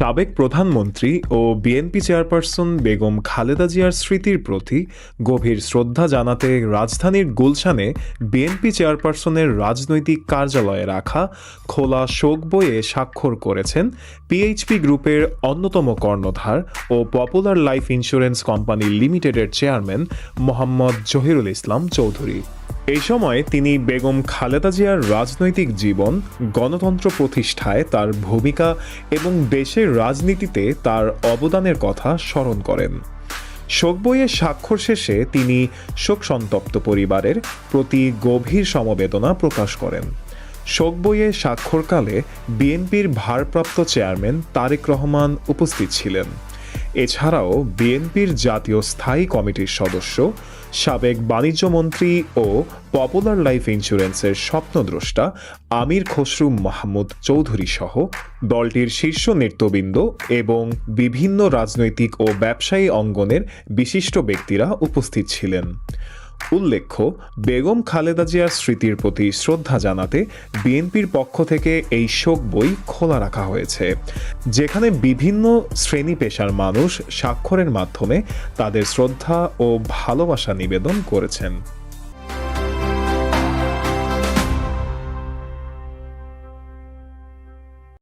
সাবেক প্রধানমন্ত্রী ও বিএনপি চেয়ারপারসন বেগম খালেদা জিয়ার স্মৃতির প্রতি গভীর শ্রদ্ধা জানাতে রাজধানীর গুলশানে বিএনপি চেয়ারপারসনের রাজনৈতিক কার্যালয়ে রাখা খোলা শোক বইয়ে স্বাক্ষর করেছেন পিএইচপি গ্রুপের অন্যতম কর্ণধার ও পপুলার লাইফ ইন্স্যুরেন্স কোম্পানি লিমিটেডের চেয়ারম্যান মোহাম্মদ জহিরুল ইসলাম চৌধুরী। এই সময় তিনি বেগম খালেদা জিয়ার রাজনৈতিক জীবন, গণতন্ত্র প্রতিষ্ঠায় তার ভূমিকা এবং দেশের রাজনীতিতে তার অবদানের কথা স্মরণ করেন। শোক বইয়ে স্বাক্ষর শেষে তিনি শোকসন্তপ্ত পরিবারের প্রতি গভীর সমবেদনা প্রকাশ করেন। শোক বইয়ে স্বাক্ষরকালে বিএনপির ভারপ্রাপ্ত চেয়ারম্যান তারেক রহমান উপস্থিত ছিলেন। এছাড়াও বিএনপির জাতীয় স্থায়ী কমিটির সদস্য, সাবেক বাণিজ্যমন্ত্রী ও পপুলার লাইফ ইন্স্যুরেন্সের স্বপ্নদ্রষ্টা আমির খসরু মাহমুদ চৌধুরী সহ দলটির শীর্ষ নেতৃবৃন্দ এবং বিভিন্ন রাজনৈতিক ও ব্যবসায়ী অঙ্গনের বিশিষ্ট ব্যক্তিরা উপস্থিত ছিলেন। উল্লেখ্য, বেগম খালেদা জিয়ার স্মৃতির প্রতি শ্রদ্ধা জানাতে বিএনপির পক্ষ থেকে এই শোক বই খোলা রাখা হয়েছে, যেখানে বিভিন্ন শ্রেণি পেশার মানুষ স্বাক্ষরের মাধ্যমে তাদের শ্রদ্ধা ও ভালোবাসা নিবেদন করেছেন।